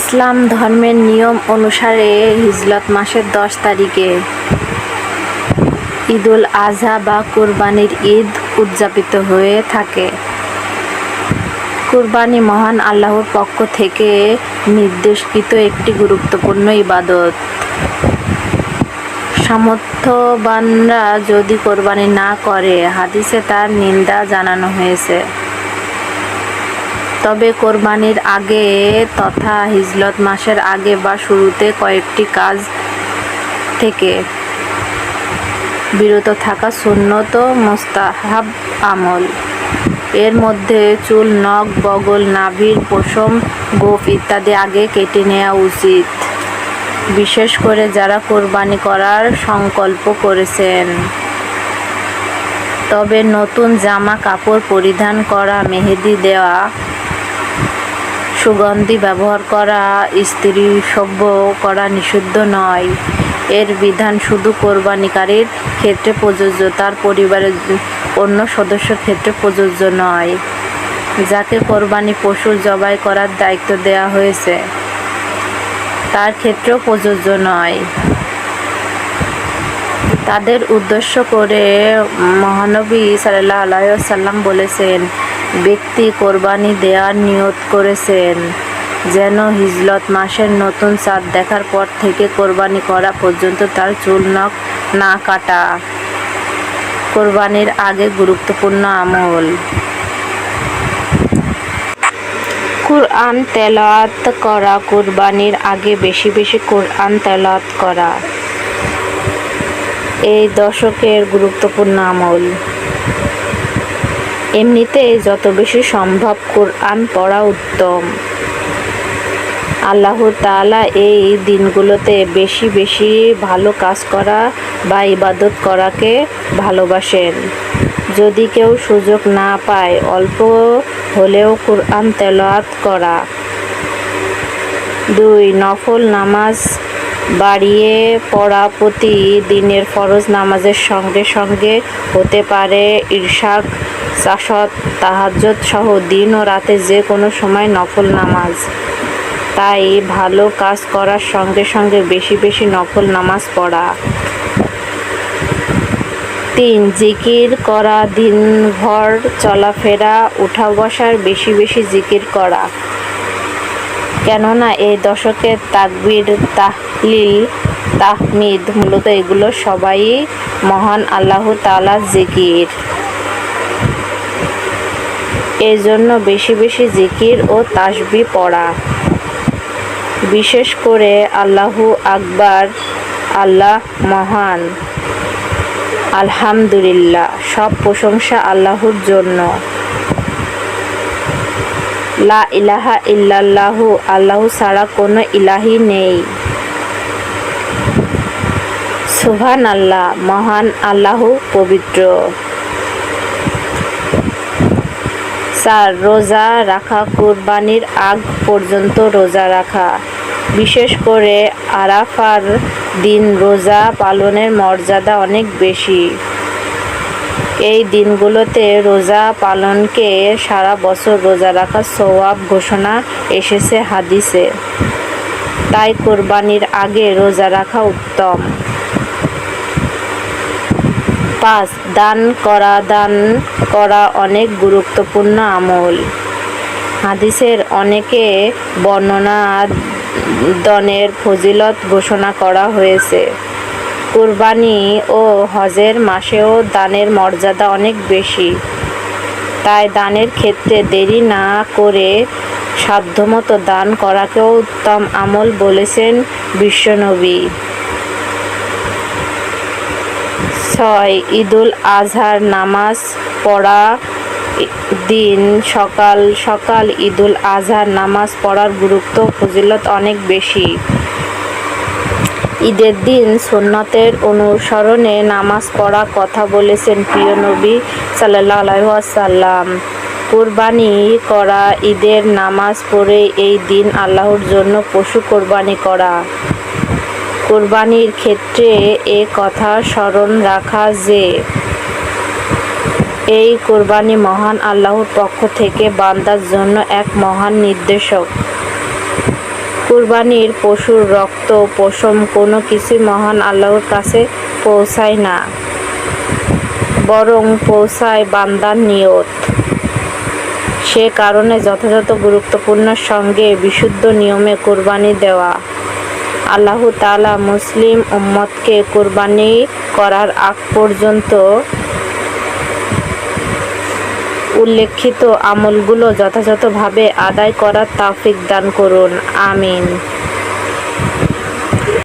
ইসলাম ধর্মের নিয়ম অনুসারে হিজলত মাসের দশ তারিখে ঈদুল আজহা বা কুরবানির ঈদ উদযাপিত হয়ে থাকে। কুরবানি মহান আল্লাহর পক্ষ থেকে নির্দেশকৃত একটি গুরুত্বপূর্ণ ইবাদত। সামর্থ্যবানরা যদি কোরবানি না করে, হাদিসে তার নিন্দা জানানো হয়েছে। তবে কোরবানির আগে তথা হিজলত মাসের আগে বা শুরুতে কয়েকটি কাজ থেকে বিরত থাকা সুন্নত মোস্তাহাব আমল। এর মধ্যে চুল, নখ, বগল, নাভির পশম, গোফ ইত্যাদি আগে কেটে নেওয়া উচিত। বিশেষ করে যারা কোরবানি করার সংকল্প করেছেন। তবে নতুন জামা কাপড় পরিধান করা, মেহেদি দেওয়া সুগন্ধি ব্যবহার করা, স্ত্রী সভ্য করা নিষিদ্ধ নয়। এর বিধান শুধু কোরবানিকারীর ক্ষেত্রে প্রযোজ্য, তার পরিবারের অন্য সদস্যের ক্ষেত্রে প্রযোজ্য নয়। যাকে কোরবানি পশু জবাই করার দায়িত্ব দেওয়া হয়েছে, তার ক্ষেত্রেও প্রযোজ্য নয়। তাদের উদ্দেশ্য করে মহানবী সাল্লাহ আলাইসাল্লাম বলেছেন ব্যক্তি কোরবানি দেওয়ার নিয়ত করেছেন, যেন হিজলত মাসের নতুন চাঁদ দেখার পর থেকে কোরবানি করা পর্যন্ত তার চুল নখ না কাটা। কোরবানির আগে গুরুত্বপূর্ণ আমল। কুরআন তেলাওয়াত করা, কুরবানির আগে বেশি বেশি কোরআন তেলাওয়াত করা। এই দশকের গুরুত্বপূর্ণ আমল। এমনিতে যত বেশি সম্ভব কোরআন পড়া উত্তম। আল্লাহ তাআলা এই দিনগুলোতে বেশি বেশি ভালো কাজ করা বা ইবাদত করাকে ভালোবাসেন। যদি কেউ সুযোগ না পায়, অল্প হলেও কোরআন তেলাওয়াত করা। দুই, নফল নামাজ বাড়িয়ে পড়া প্রতি দিনের ফরজ নামাজের সঙ্গে সঙ্গে হতে পারে ইরশাক চাষত তাহাজ্জত সহ দিন ও রাতে যে কোনো সময় নফল নামাজ। তাই ভালো কাজ করার সঙ্গে সঙ্গে বেশি বেশি নফল নামাজ পড়া। তিন, জিকির করা, দিনভর চলাফেরা, উঠা বসার, বেশি বেশি জিকির করা। কেননা এই দশকের তাকবির, তাহলিল, তাহমিদ মূলত এগুলো সবাই মহান আল্লাহ তালা জিকির। এই জন্য বেশি বেশি জিকির ও তাসবি পড়া। বিশেষ করে আল্লাহু আকবার, আল্লাহ মহান। আলহামদুলিল্লাহ, সব প্রশংসা আল্লাহর জন্য। লা ইলাহা ইল্লাল্লাহু, আল্লাহ ছাড়া কোনো ইলাহি নেই। সুহান আল্লাহ মহান আল্লাহ পবিত্র। চার রোজা রাখা, কুরবানির আগ পর্যন্ত রোজা রাখা। বিশেষ করে আরাফার দিন রোজা পালনের মর্যাদা অনেক বেশি। এই দিনগুলোতে রোজা পালনকে সারা বছর রোজা রাখার সওয়াব ঘোষণা এসেছে হাদিসে। তাই কোরবানির আগে রোজা রাখা উত্তম। পাঁচ দান করা দান করা অনেক গুরুত্বপূর্ণ আমল। হাদিসের অনেকে বর্ণনা দনের ফজিলত ঘোষণা করা হয়েছে। কুরবানি ও হজের মাসেও দানের মর্যাদা অনেক বেশি। তাই দানের ক্ষেত্রে দেরি না করে সাধ্যমতো দান করাকেও উত্তম আমল বলেছেন বিশ্বনবী। ছয়, ঈদুল আজহার নামাজ পড়া দিন। সকাল সকাল ঈদুল আজহার নামাজ পড়ার গুরুত্ব ফজিলত অনেক বেশি। ঈদের দিন সুন্নতের অনুসরণে নামাজ পড়া কথা বলেছেন প্রিয় নবী সাল্লাহ আলাইসাল্লাম কোরবানি করা, ঈদের নামাজ পড়ে এই দিন আল্লাহর জন্য পশু কোরবানি করা। কোরবানির ক্ষেত্রে এ কথা স্মরণ রাখা যে এই কোরবানি মহান আল্লাহর পক্ষ থেকে বান্দার জন্য এক মহান নির্দেশক। কুরবানির পশুর রক্ত, পশম কোনো কিছুই মহান আল্লাহর কাছে পৌঁছায় না, বরং পৌঁছায় বান্দার নিয়ত। সে কারণে যথাযথ গুরুত্বপূর্ণ সঙ্গে বিশুদ্ধ নিয়মে কোরবানি দেওয়া। আল্লাহ তালা মুসলিম উম্মতকে কোরবানি করার আগ পর্যন্ত উল্লেখিত আমলগুলো যথাযথভাবে আদায় করার তাফিক দান করুন। আমিন।